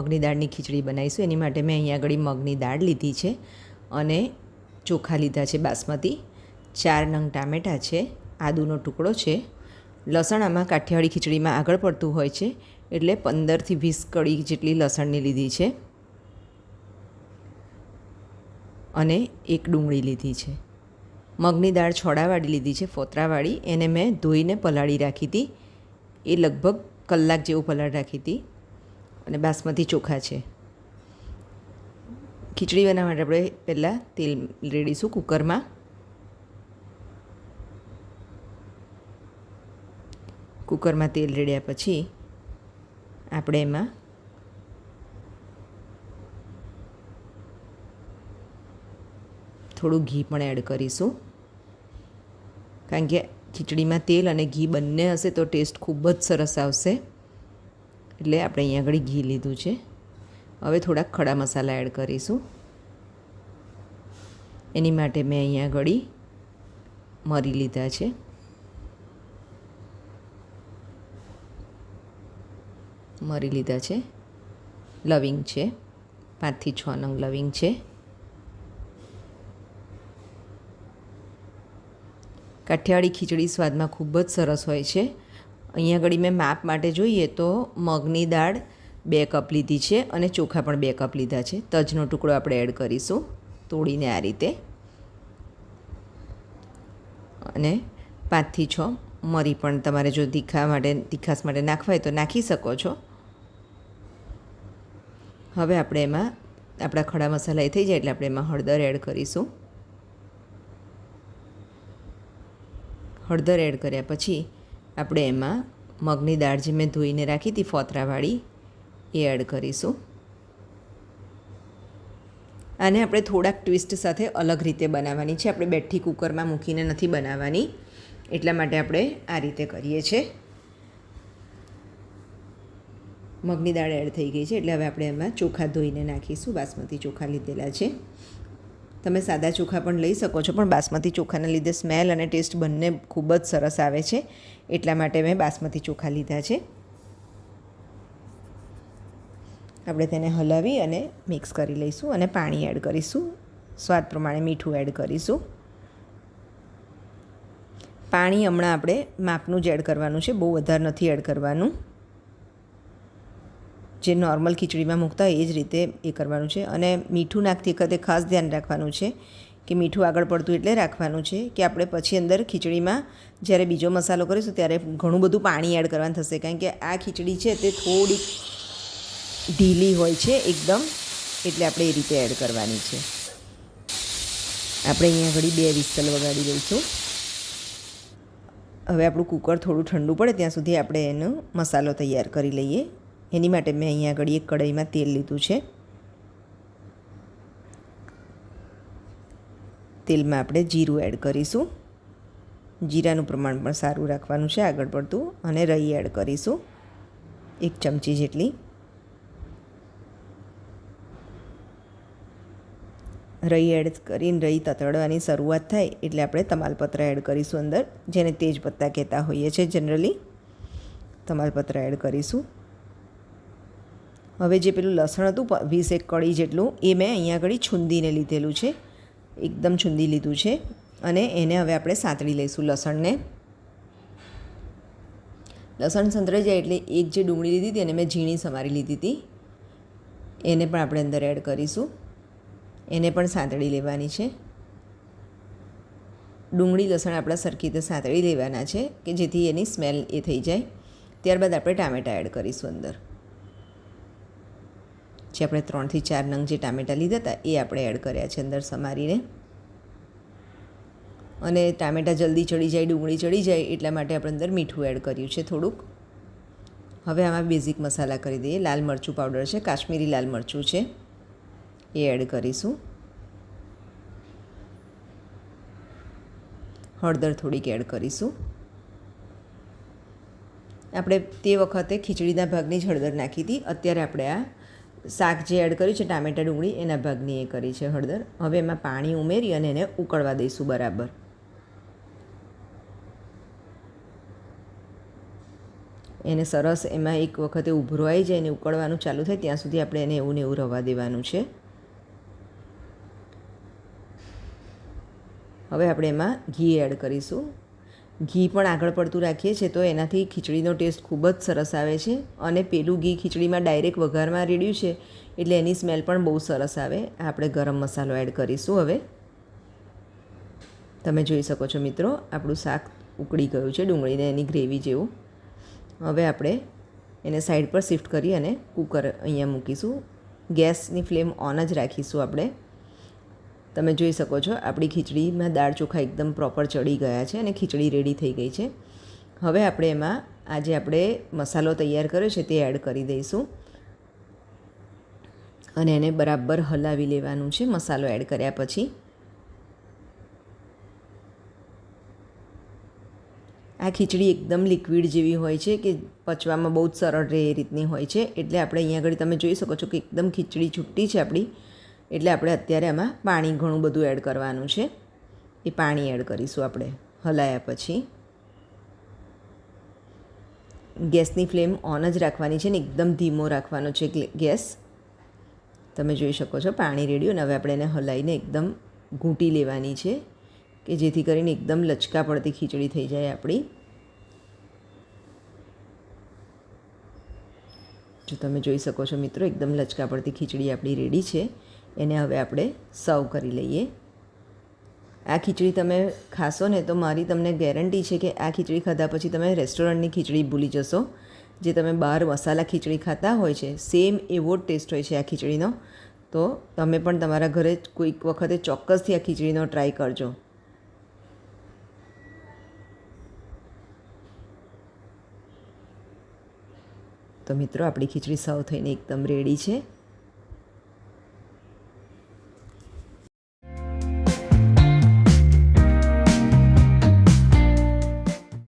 મગની દાળની ખીચડી બનાવીશું. એની માટે મેં અહીંયા આગળ મગની દાળ લીધી છે અને ચોખા લીધા છે બાસમતી. ચાર નંગ ટામેટાં છે, આદુનો ટુકડો છે. લસણ આમાં કાઠિયાવાડી ખીચડીમાં આગળ પડતું હોય છે, એટલે પંદરથી વીસ કળી જેટલી લસણની લીધી છે. અને એક ડુંગળી લીધી છે. મગની દાળ છોડાવાળી લીધી છે, ફોતરાવાળી. એને મેં ધોઈને પલાળી રાખી હતી. એ લગભગ કલાક જેવું પલાળ રાખી હતી. અને બાસમતી ચોખા છે. ખીચડી બનાવવા માટે આપણે પહેલાં તેલ રેડીશું કુકરમાં. કુકરમાં તેલ રેડ્યા પછી આપણે એમાં થોડું ઘી પણ એડ કરીશું. કારણ કે ખીચડીમાં તેલ અને ઘી બંને હશે તો ટેસ્ટ ખૂબ જ સરસ આવશે. એટલે આપણે અહીંયા આગળ ઘી લીધું છે. હવે થોડાક ખડા મસાલા એડ કરીશું. એની માટે મેં અહીંયા આગળ મરી લીધા છે. મરી લીધા છે. લવિંગ છે. પાંચથી છ નંગ લવિંગ છે. કાઠિયાવાડી ખીચડી સ્વાદમાં ખૂબ જ સરસ હોય છે. અહીંયા આગળ મેં માપ માટે જોઈએ તો મગની દાળ બે કપ લીધી છે અને ચોખા પણ બે કપ લીધા છે. તજનો ટુકડો આપણે એડ કરીશું. તોડીને આ રીતે. અને પાંચથી છ મરી પણ તમારે જો તીખા માટે તીખાસ માટે નાખવા હોય તો નાખી શકો છો. હવે આપણે એમાં, આપણા ખડા મસાલા એ થઈ જાય એટલે આપણે એમાં હળદર એડ કરીશું. હળદર એડ કર્યા પછી આપણે એમાં મગની દાળ જે મેં ધોઈને રાખી હતી ફોતરાવાળી, એ એડ કરીશું. આને આપણે થોડાક ટ્વિસ્ટ સાથે અલગ રીતે બનાવવાની છે. આપણે બેઠી કુકરમાં મૂકીને નથી બનાવવાની. એટલા માટે આપણે આ રીતે કરીએ છીએ. મગની દાળ એડ થઈ ગઈ છે, એટલે હવે આપણે એમાં ચોખા ધોઈને નાખીશું. બાસમતી ચોખા લીધેલા છે. તમે સાદા ચોખા પણ લઈ શકો છો, પણ બાસમતી ચોખાના લીધે સ્મેલ અને ટેસ્ટ બંને ખૂબ જ સરસ આવે છે. એટલા માટે મેં બાસમતી ચોખા લીધા છે. આપણે તેને હલાવી અને મિક્સ કરી લઈશું અને પાણી એડ કરીશું. સ્વાદ પ્રમાણે મીઠું એડ કરીશું. પાણી હમણાં આપણે માપનું જ એડ કરવાનું છે, બહુ વધારે નથી એડ કરવાનું. જે નોર્મલ ખીચડીમાં મૂકતા એ જ રીતે એ કરવાનું છે. અને મીઠું નાખતી વખતે ખાસ ધ્યાન રાખવાનું છે કે મીઠું આગળ પડતું એટલે રાખવાનું છે કે આપણે પછી અંદર ખીચડીમાં જ્યારે બીજો મસાલો કરીશું ત્યારે ઘણું બધું પાણી એડ કરવાનું થશે. કારણ કે આ ખીચડી છે તે થોડીક ઢીલી હોય છે એકદમ, એટલે આપણે એ રીતે એડ કરવાની છે. આપણે અહીંયા ઘડી બે વિસ્તલ વગાડી લઈશું હવે આપણું કુકર થોડું ઠંડુ પડે ત્યાં સુધી આપણે એનો મસાલો તૈયાર કરી લઈએ. એની માટે મેં અહીંયા આગળ એક કઢાઈમાં તેલ લીધું છે. તેલમાં આપણે જીરું એડ કરીશું. જીરાનું પ્રમાણ પણ સારું રાખવાનું છે, આગળ પડતું. અને રઈ એડ કરીશું, એક ચમચી જેટલી. રઈ એડ કરીને રઈ તતડવાની શરૂઆત થાય એટલે આપણે તમાલપત્ર એડ કરીશું અંદર, જેને તેજપત્તા કહેતા હોઈએ છીએ જનરલી તમાલપત્ર એડ કરીશું. હવે જે પેલું લસણ હતું વીસ એક કળી જેટલું, એ મેં અહીંયા આગળ છૂંદીને લીધેલું છે. એકદમ છૂંદી લીધું છે. અને એને હવે આપણે સાંતળી લઈશું લસણને. લસણ સંતરાઈ જાય એટલે એક જે ડુંગળી લીધી હતી એને મેં ઝીણી સમારી લીધી હતી. એને પણ આપણે અંદર એડ કરીશું. એને પણ સાંતળી લેવાની છે. ડુંગળી લસણ આપણા સરખી રીતે સાંતળી લેવાના છે કે જેથી એની સ્મેલ એ થઈ જાય. ત્યારબાદ આપણે ટામેટાં એડ કરીશું અંદર. જે આપણે ત્રણથી ચાર નંગ જે ટામેટાં લીધા હતા, એ આપણે એડ કર્યા છે અંદર સમારીને. અને ટામેટાં જલ્દી ચડી જાય, ડુંગળી ચડી જાય, એટલા માટે આપણે અંદર મીઠું એડ કર્યું છે થોડુંક. હવે આમાં બેઝિક મસાલા કરી દઈએ. લાલ મરચું પાવડર છે, કાશ્મીરી લાલ મરચું છે. એ એડ કરીશું. હળદર થોડીક એડ કરીશું. આપણે તે વખતે ખીચડીના ભાગની જ હળદર નાખી હતી. અત્યારે આપણે આ શાક જે એડ કર્યું છે, ટામેટા ડુંગળી, એના ભાગની એ કરી છે હળદર. હવે એમાં પાણી ઉમેરી અને એને ઉકળવા દઈશું બરાબર. એને સરસ એમાં એક વખતે ઉભરો આવી જાય અને ઉકળવાનું ચાલુ થાય, ત્યાં સુધી આપણે એને એવું ને એવું રવા દેવાનું છે. હવે આપણે એમાં ઘી એડ કરીશું. ઘી પણ આગળ પડતું રાખીએ છીએ, તો એનાથી ખીચડીનો ટેસ્ટ ખૂબ જ સરસ આવે છે. અને પેલું ઘી ખીચડીમાં ડાયરેક્ટ વઘારમાં રેડ્યું છે, એટલે એની સ્મેલ પણ બહુ સરસ આવે. આપણે ગરમ મસાલો એડ કરીશું હવે. તમે જોઈ શકો છો મિત્રો, આપણું શાક ઉકળી ગયું છે, ડુંગળીને એની ગ્રેવી જેવું. હવે આપણે એને સાઈડ પર શિફ્ટ કરી અને કૂકર અહીંયા મૂકીશું. ગેસની ફ્લેમ ઓન જ રાખીશું આપણે. તમે જોઈ શકો છો, આપણી ખીચડીમાં દાળ ચોખા એકદમ પ્રોપર ચડી ગયા છે અને ખીચડી રેડી થઈ ગઈ છે. હવે આપણે એમાં, આજે આપણે મસાલો તૈયાર કર્યો છે તે એડ કરી દઈશું. અને એને બરાબર હલાવી લેવાનું છે, મસાલો એડ કર્યા પછી. આ ખીચડી એકદમ લિક્વિડ જેવી હોય છે કે પચવામાં બહુ જ સરળ રહે એ રીતની હોય છે. એટલે આપણે અહીંયા આગળ તમે જોઈ શકો છો કે એકદમ ખીચડી છૂટી છે આપણી. એટલે આપણે અત્યારે આમાં પાણી ઘણું બધું એડ કરવાનું છે. એ પાણી એડ કરીશું આપણે, હલાયા પછી. ગેસની ફ્લેમ ઓન જ રાખવાની છે ને, એકદમ ધીમો રાખવાનો છે ગેસ. તમે જોઈ શકો છો પાણી રેડ્યું અને હવે આપણે એને હલાવીને એકદમ ઘૂંટી લેવાની છે કે જેથી કરીને એકદમ લચકા પડતી ખીચડી થઈ જાય આપણી. જો તમે જોઈ શકો છો મિત્રો, એકદમ લચકા પડતી ખીચડી આપણી રેડી છે. એને હવે આપણે સર્વ કરી લઈએ. આ ખીચડી તમે ખાશો ને તો મારી તમને ગેરંટી છે કે આ ખીચડી ખાધા પછી તમે રેસ્ટોરન્ટની ખીચડી ભૂલી જશો. જે તમે બહાર મસાલા ખીચડી ખાતા હોય છે સેમ એવો જ ટેસ્ટ હોય છે આ ખીચડીનો. તો તમે પણ તમારા ઘરે કોઈક વખતે ચોક્કસથી આ ખીચડીનો ટ્રાય કરજો. તો મિત્રો, આપણી ખીચડી સર્વ થઈને એકદમ રેડી છે.